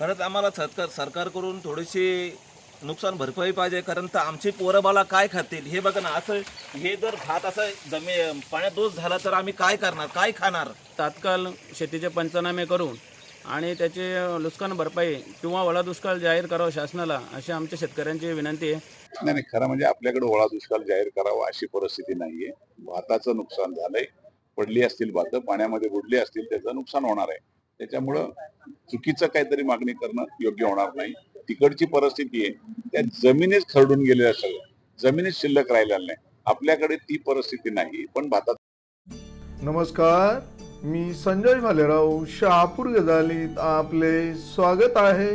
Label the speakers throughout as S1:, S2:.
S1: खरंच आम्हाला सरकार सरकारकडून थोडीशी नुकसान भरपाई पाहिजे कारण तर आमची पोरं बाला काय खातील? हे बघा ना असं हे जर भात असं जमे पाण्यात दोष झाला तर आम्ही काय करणार? काय खाणार?
S2: तात्काळ शेतीचे पंचनामे करून आणि त्याचे नुकसान भरपाई किंवा ओला दुष्काळ जाहीर करावा शासनाला अशी आमच्या शेतकऱ्यांची विनंती आहे.
S3: नाही नाही खरं म्हणजे आपल्याकडे ओळा दुष्काळ जाहीर करावा अशी परिस्थिती नाहीये. भाताचं नुकसान झालंय पडली असतील भातं पाण्यामध्ये बुडली असतील त्याचं नुकसान होणार आहे. त्याच्यामुळं चुकीचं काहीतरी मागणी करणं योग्य होणार नाही. तिकडची परिस्थिती आहे त्या जमिनीच खरडून गेलेल्या सगळं जमिनीच शिल्लक राहिलेलं नाही. आपल्याकडे ती परिस्थिती नाही पण भारतात
S4: नमस्कार मी संजय भालेराव शहापूर गजालीत आपले स्वागत आहे.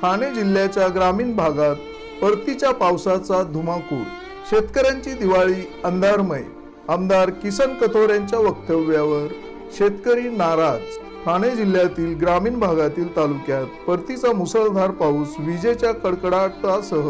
S4: ठाणे जिल्ह्याच्या ग्रामीण भागात परतीच्या पावसाचा धुमाकूळ शेतकऱ्यांची दिवाळी अंधारमय आमदार किसन कथोर यांच्या वक्तव्यावर शेतकरी नाराज. ठाणे जिल्ह्यातील ग्रामीण भागातील तालुक्यात परतीचा मुसळधार पाऊस विजेच्या कडकडाटासह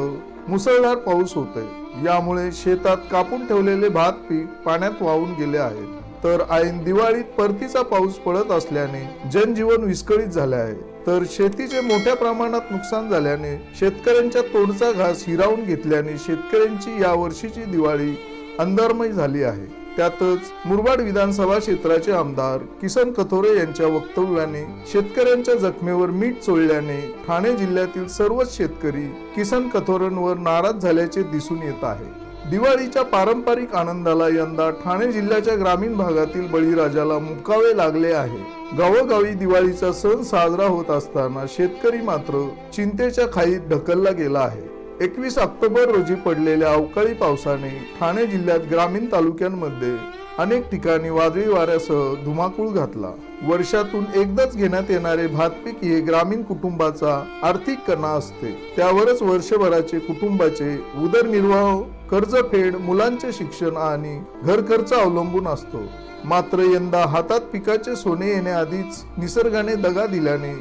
S4: मुसळधार पाऊस होतोय. यामुळे शेतात कापून ठेवलेले भात पीक पाण्यात वाहून गेले आहेत तर ऐन दिवाळीत परतीचा पाऊस पडत असल्याने जनजीवन विस्कळीत झाले आहे. तर शेतीचे मोठ्या प्रमाणात नुकसान झाल्याने शेतकऱ्यांच्या तोडचा घास हिरावून घेतल्याने शेतकऱ्यांची या वर्षीची दिवाळी अंधारमय झाली आहे. त्यातच मुरबाड विधानसभा क्षेत्राचे आमदार किसन कथोरे यांच्या वक्तव्याने शेतकऱ्यांच्या जखमेवर मीठ चोळल्याने ठाणे जिल्ह्यातील सर्वच शेतकरी किसन कथोरेंवर नाराज झाल्याचे दिसून येत आहे. दिवाळीच्या पारंपरिक आनंदाला यंदा ठाणे जिल्ह्याच्या ग्रामीण भागातील बळीराजाला मुकावे लागले आहे. गावोगावी दिवाळीचा सण साजरा होत असताना शेतकरी मात्र चिंतेच्या खाईत ढकलला गेला आहे. एकवीस ऑक्टोबर रोजी पडलेल्या अवकाळी पावसाने ठाणे जिल्ह्यात ग्रामीण तालुक्यांमध्ये अनेक ठिकाणी वादळी वाऱ्यासह धुमाकूळ घातला. वर्षातून एकदाच घेण्यात येणारे भात पीक हे ग्रामीण कुटुंबाचा आर्थिक कणा असते. त्यावरच वर्षभराचे कुटुंबाचे उदरनिर्वाह कर्जफेड मुलांचे शिक्षण आणि घर खर्च अवलंबून असतो. मात्र यंदा हातात पिकाचे सोने येण्याआधीच निसर्गाने दगा दिल्याने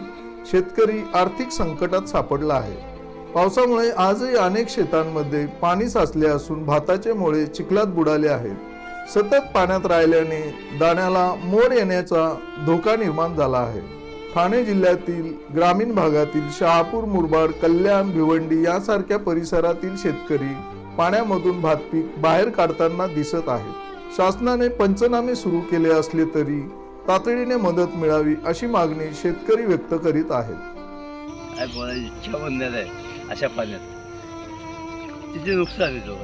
S4: शेतकरी आर्थिक संकटात सापडला आहे. पावसामुळे आजही अनेक शेतांमध्ये पाणी साचले असून भाताचे मुळे चिखलात बुडाले आहेत. सतत पाण्यात राहिल्याने दाण्याला मोर येण्याचा धोका निर्माण झाला आहे. ठाणे जिल्ह्यातील ग्रामीण भागातील शहापूर मुरबाड कल्याण भिवंडी यासारख्या परिसरातील शेतकरी पाण्यामधून भात पीक बाहेर काढताना दिसत आहेत. शासनाने पंचनामे सुरू केले असले तरी तातडीने मदत मिळावी अशी मागणी शेतकरी व्यक्त करीत आहेत.
S5: अशा पाण्यात. तिथे नुकसान येतो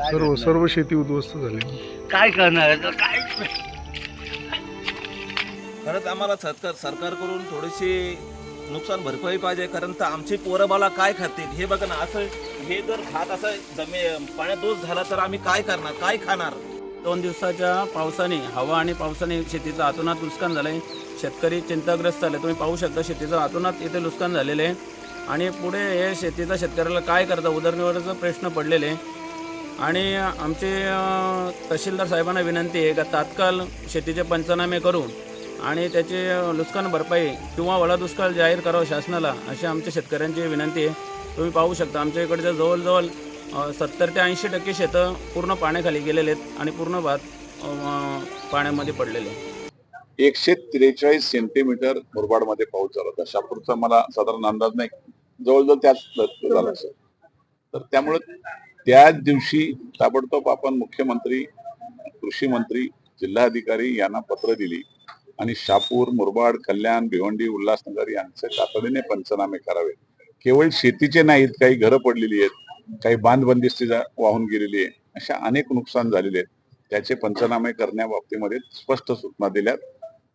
S4: सर्व? सर्व शेती उद्ध्वस्त झाली.
S5: काय करणार? आहे तर काय
S1: खरंच आम्हाला सरकार सरकारकडून थोडीशी नुकसान भरपाई पाहिजे कारण तर आमची पोरं बाला काय खातील? हे बघा ना असं हे जर भात असं जमे पाण्यात दोष झाला तर आम्ही काय करणार? काय खाणार?
S2: दोन दिवसाच्या पावसाने हवा आणि पावसाने शेतीचं आतोनात नुकसान झालंय. शेतकरी चिंताग्रस्त झाले. तुम्ही पाहू शकता शेतीचं आतोनात इथे नुकसान झालेलं आहे. आणि पुढे हे शेतीचा शेतकऱ्याला काय करता? उदरनिर्वाहाचा प्रश्न पडलेले आणि आमचे तहसीलदार साहेबांना विनंती आहे का तात्काळ शेतीचे पंचनामे करून आणि त्याचे नुकसान भरपाई किंवा ओला दुष्काळ जाहीर करावा शासनाला अशी आमच्या शेतकऱ्यांची विनंती आहे. तुम्ही पाहू शकता आमच्या इकडच्या जवळजवळ सत्तर ते ऐंशी टक्के शेतं पूर्ण पाण्याखाली गेलेले आहेत आणि पूर्ण भात पाण्यामध्ये पडलेले आहे
S3: एकशे त्रेचाळीस सेंटीमीटर मुरबाडमध्ये पाऊस झाला होता. शापूरचा मला साधारण अंदाज नाही. जवळजवळ त्याच झाला असेल. तर त्यामुळे त्याच दिवशी ताबडतोब आपण मुख्यमंत्री कृषी मंत्री जिल्हाधिकारी यांना पत्र दिली आणि शापूर मुरबाड कल्याण भिवंडी उल्हासनगर यांचे तातडीने पंचनामे करावे. केवळ शेतीचे नाहीत काही घरं पडलेली आहेत काही बांध बंदिस्ती वाहून गेलेली आहे अशा अनेक नुकसान झालेले आहेत. त्याचे पंचनामे करण्याबाबतीमध्ये स्पष्ट सूचना दिल्यात.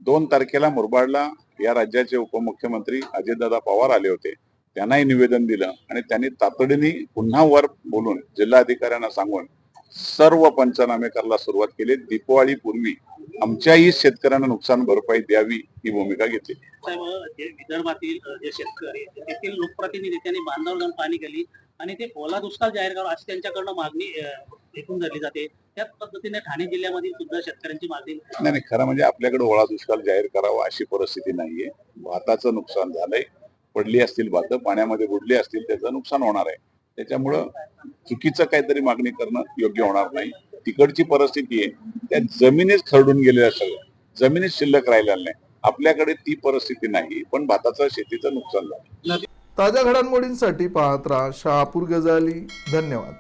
S3: दोन तारखेला मुरबाडला या राज्याचे उपमुख्यमंत्री अजितदादा पवार आले होते. त्यांनाही निवेदन दिलं आणि त्यांनी तातडीने पुन्हा वर बोलून जिल्हाधिकाऱ्यांना सांगून सर्व पंचनामे करायला सुरुवात केली. दीपावळीपूर्वी आमच्याही शेतकऱ्यांना नुकसान भरपाई द्यावी ही भूमिका घेतली.
S6: विदर्भातील जे शेतकरी तेथील लोकप्रतिनिधी त्यांनी बांधावर जाऊन पाणी केली आणि ते ओला दुष्काळ जाहीर करावा अशी त्यांच्याकडनं मागणी एकूण धरली जाते. त्याच पद्धतीने ठाणे जिल्ह्यामधील सुद्धा शेतकऱ्यांची मागणी
S3: नाही नाही खरं म्हणजे आपल्याकडे ओळा दुष्काळ जाहीर करावा अशी परिस्थिती नाहीये. भाताचं नुकसान झालंय. पडली असतील भातं पाण्यामध्ये बुडली असतील त्याचं नुकसान होणार आहे. त्याच्यामुळं चुकीचं काहीतरी मागणी करणं योग्य होणार नाही. तिकडची परिस्थिती आहे. त्या जमिनीच खरडून गेलेल्या सगळ्या जमिनीत शिल्लक राहिलेल्या नाही. आपल्याकडे ती परिस्थिती नाही पण भाताचं शेतीचं नुकसान झालं.
S4: ताज्या घडामोडींसाठी पाहत राहा शहापूर गजाली. धन्यवाद.